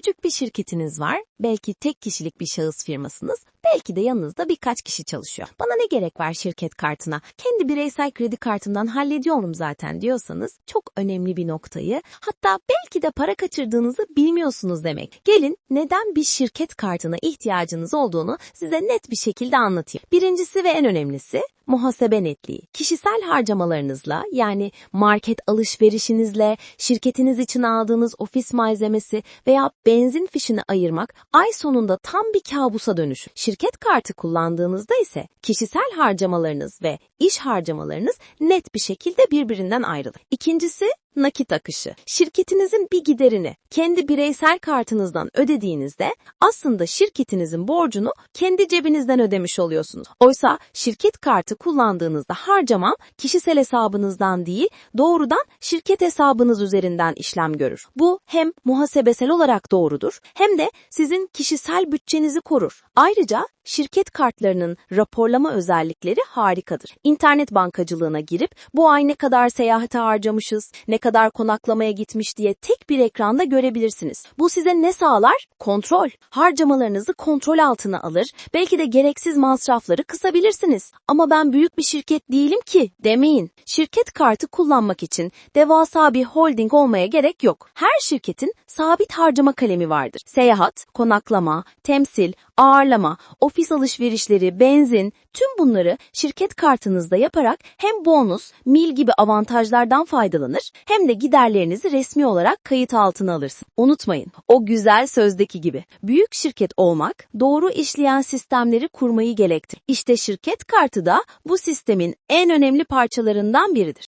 Küçük bir şirketiniz var, belki tek kişilik bir şahıs firmasınız, belki de yanınızda birkaç kişi çalışıyor. Bana ne gerek var şirket kartına? Kendi bireysel kredi kartımdan hallediyorum zaten diyorsanız çok önemli bir noktayı, hatta belki de para kaçırdığınızı bilmiyorsunuz demek. Gelin neden bir şirket kartına ihtiyacınız olduğunu size net bir şekilde anlatayım. Birincisi ve en önemlisi muhasebe netliği. Kişisel harcamalarınızla yani market alışverişinizle, şirketiniz için aldığınız ofis malzemesi veya benzin fişini ayırmak ay sonunda tam bir kabusa dönüşür. Şirket kartı kullandığınızda ise kişisel harcamalarınız ve iş harcamalarınız net bir şekilde birbirinden ayrılır. İkincisi nakit akışı. Şirketinizin bir giderini kendi bireysel kartınızdan ödediğinizde aslında şirketinizin borcunu kendi cebinizden ödemiş oluyorsunuz. Oysa şirket kartı kullandığınızda harcamam kişisel hesabınızdan değil doğrudan şirket hesabınız üzerinden işlem görür. Bu hem muhasebesel olarak doğrudur hem de sizin kişisel bütçenizi korur. Ayrıca şirket kartlarının raporlama özellikleri harikadır. İnternet bankacılığına girip bu ay ne kadar seyahate harcamışız, ne kadar konaklamaya gitmiş diye tek bir ekranda görebilirsiniz. Bu size ne sağlar? Kontrol. Harcamalarınızı kontrol altına alır, belki de gereksiz masrafları kısabilirsiniz. Ama ben büyük bir şirket değilim ki demeyin. Şirket kartı kullanmak için devasa bir holding olmaya gerek yok. Her şirketin sabit harcama kalemi vardır. Seyahat, konaklama, temsil, ağırlama, ofis alışverişleri, benzin, tüm bunları şirket kartınızda yaparak hem bonus, mil gibi avantajlardan faydalanır hem de giderlerinizi resmi olarak kayıt altına alırsın. Unutmayın, o güzel sözdeki gibi. Büyük şirket olmak, doğru işleyen sistemleri kurmayı gerektirir. İşte şirket kartı da bu sistemin en önemli parçalarından biridir.